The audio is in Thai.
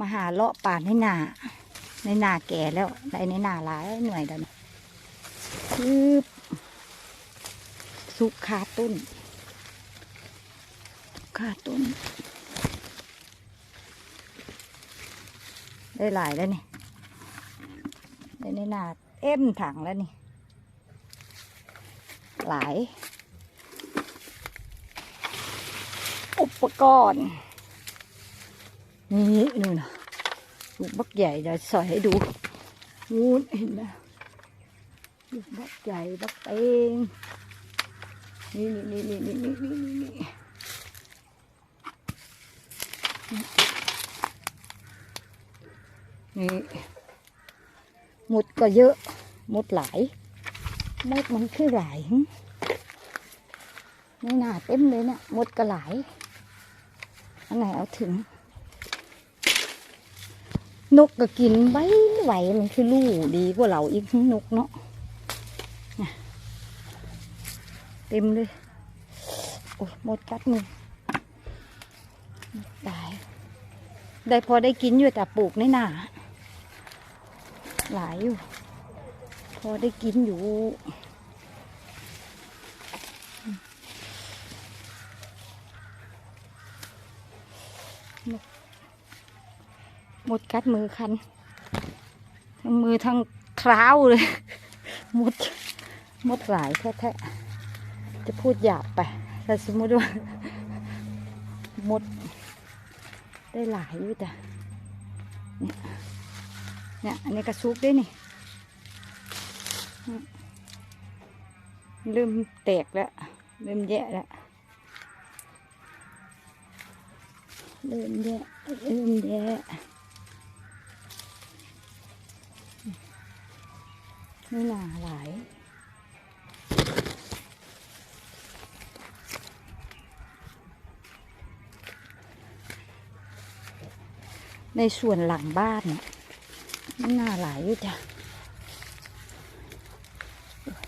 มาหาเลาะป่าในนาในนาแก่แล้วได้ในนาหลายหน่วยแล้วนะคือสุกขาต้นขาต้น ได้หลายแล้วนี่ได้ในนาเอ็มถังแล้วนี่ หลาย อุปกรณ์ นี่นี่นะลูกบักใหญ่เดี๋ยวใส่ให้ดูงูนเห็นไหมลูกบักใหญ่บักเตงนี่นี่นี่นี่นี่นี่นี่นี่นี่หมดก็เยอะหมดหลายหมดมันคือหลายหึไม่น่าเต็มเลยเนี่ยหมดก็หลายอันไหนเอาถึง นกก็กินไว้ไหวมันคือลู่ดีกว่าเราอีกนกเนาะน่ะเต็มเลย โอ้ยหมดกัดมือตาย ได้พอได้กินอยู่แต่ปลูกในหนาหลายอยู่ พอได้กินอยู่ หมดกัดมือคัน มือทั้งเท้าเลยหมดหมดหลายแท้ๆจะพูดหยาบไปถ้าสมมติว่าหมด ได้หลายอยู่จ้ะเนี่เนี่ยอันนี้กระซุกด้วยนี่เริ่มแตกแล้วเริ่มแย่แล้วเริ่มแย่เริ่มแย่ ไม่หนาหลายในส่วนหลังบ้านเนี่ยไม่น่าหลายจ้ะ